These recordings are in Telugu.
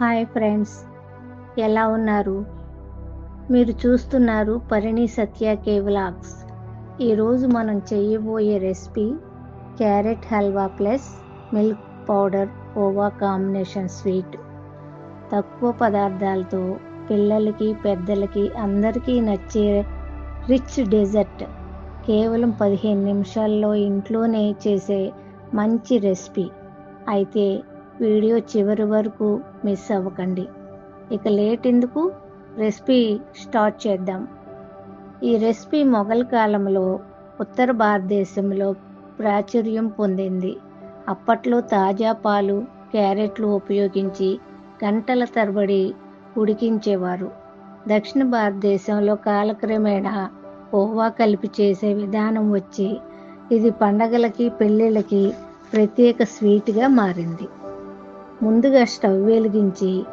Hi friends. ఎలా ఉన్నారు? మీరు చూస్తున్నారు పరిణి సత్య కేవ్లాగ్స్ ఈరోజు మనం చేయబోయే recipe carrot halwa plus milk powder ova combination sweet. తక్కువ పదార్థాలతో పిల్లలకి పెద్దలకి అందరికీ నచ్చే రిచ్ డెజర్ట్ కేవలం పదిహేను నిమిషాల్లో ఇంట్లోనే చేసే మంచి రెసిపీ. అయితే వీడియో చివరి వరకు మిస్ అవ్వకండి. ఇక లేట్ ఎందుకు? రెసిపీ స్టార్ట్ చేద్దాం. ఈ రెసిపీ మొఘల్ కాలంలో ఉత్తర భారతదేశంలో ప్రాచుర్యం పొందింది. అప్పట్లో తాజా పాలు క్యారెట్లు ఉపయోగించి గంటల తరబడి ఉడికించేవారు. దక్షిణ భారతదేశంలో కాలక్రమేణా కోవా కలిపి చేసే విధానం వచ్చి ఇది పండగలకి పెళ్ళిళ్ళకి ప్రత్యేక స్వీట్గా మారింది. ముందుగా స్టవ్ వెలిగించి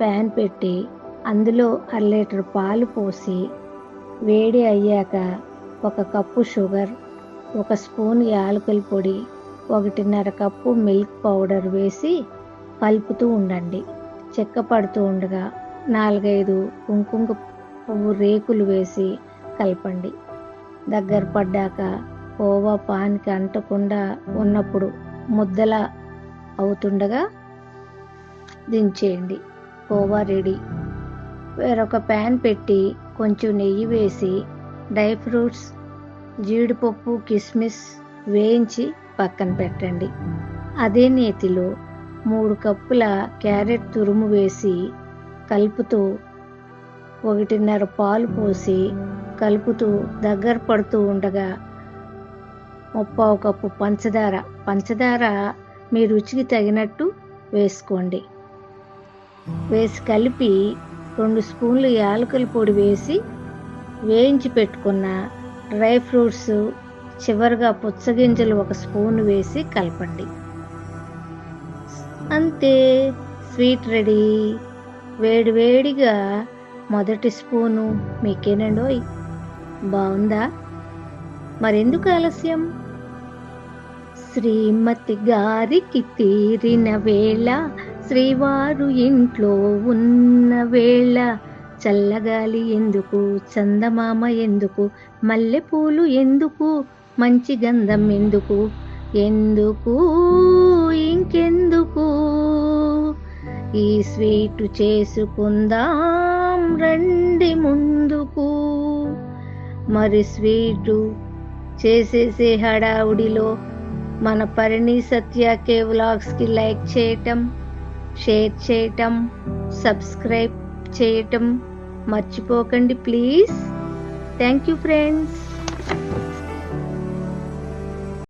ప్యాన్ పెట్టి అందులో అర లీటర్ పాలు పోసి వేడి అయ్యాక ఒక కప్పు షుగర్ ఒక స్పూన్ యాలకుల పొడి ఒకటిన్నర కప్పు మిల్క్ పౌడర్ వేసి కలుపుతూ ఉండండి. చెక్క పడుతూ ఉండగా నాలుగైదు కుంకుమ పువ్వు రేకులు వేసి కలపండి. దగ్గర పడ్డాక కోవా పాన్కి అంటకుండా ఉన్నప్పుడు ముద్దల అవుతుండగా దించేయండి. కోవా రెడీ. వేరొక ప్యాన్ పెట్టి కొంచెం నెయ్యి వేసి డ్రై ఫ్రూట్స్ జీడిపప్పు కిస్మిస్ వేయించి పక్కన పెట్టండి. అదే నేతిలో మూడు కప్పుల క్యారెట్ తురుము వేసి కలుపుతూ ఒకటిన్నర పాలు పోసి కలుపుతూ దగ్గర పడుతూ ఉండగా ముప్పావు కప్పు పంచదార. పంచదార మీ రుచికి తగినట్టు వేసుకోండి. వేసి కలిపి రెండు స్పూన్లు యాలకుల పొడి వేసి వేయించి పెట్టుకున్న డ్రై ఫ్రూట్స్ చివరిగా పుచ్చగింజలు ఒక స్పూన్ వేసి కలపండి. అంతే స్వీట్ రెడీ. వేడివేడిగా మొదటి స్పూను మీకేనండోయ్ బాగుందా మరెందుకు ఆలస్యం? శ్రీమతి గారికి తీరిన వేళ శ్రీవారు ఇంట్లో ఉన్న వేళ చల్లగాలి ఎందుకు? చందమామ ఎందుకు? మల్లెపూలు ఎందుకు? మంచి గంధం ఎందుకు? ఎందుకు? ఇంకెందుకు? ఈ స్వీటు చేసుకుందాం రండి ముందుకు. మరి స్వీటు చేసేసే హడావుడిలో మన పరిణి సత్య కే వ్లాగ్స్కి లైక్ చేయటం షేర్ చేయటం సబ్స్క్రైబ్ చేయటం మర్చిపోకండి ప్లీజ్. Thank you friends.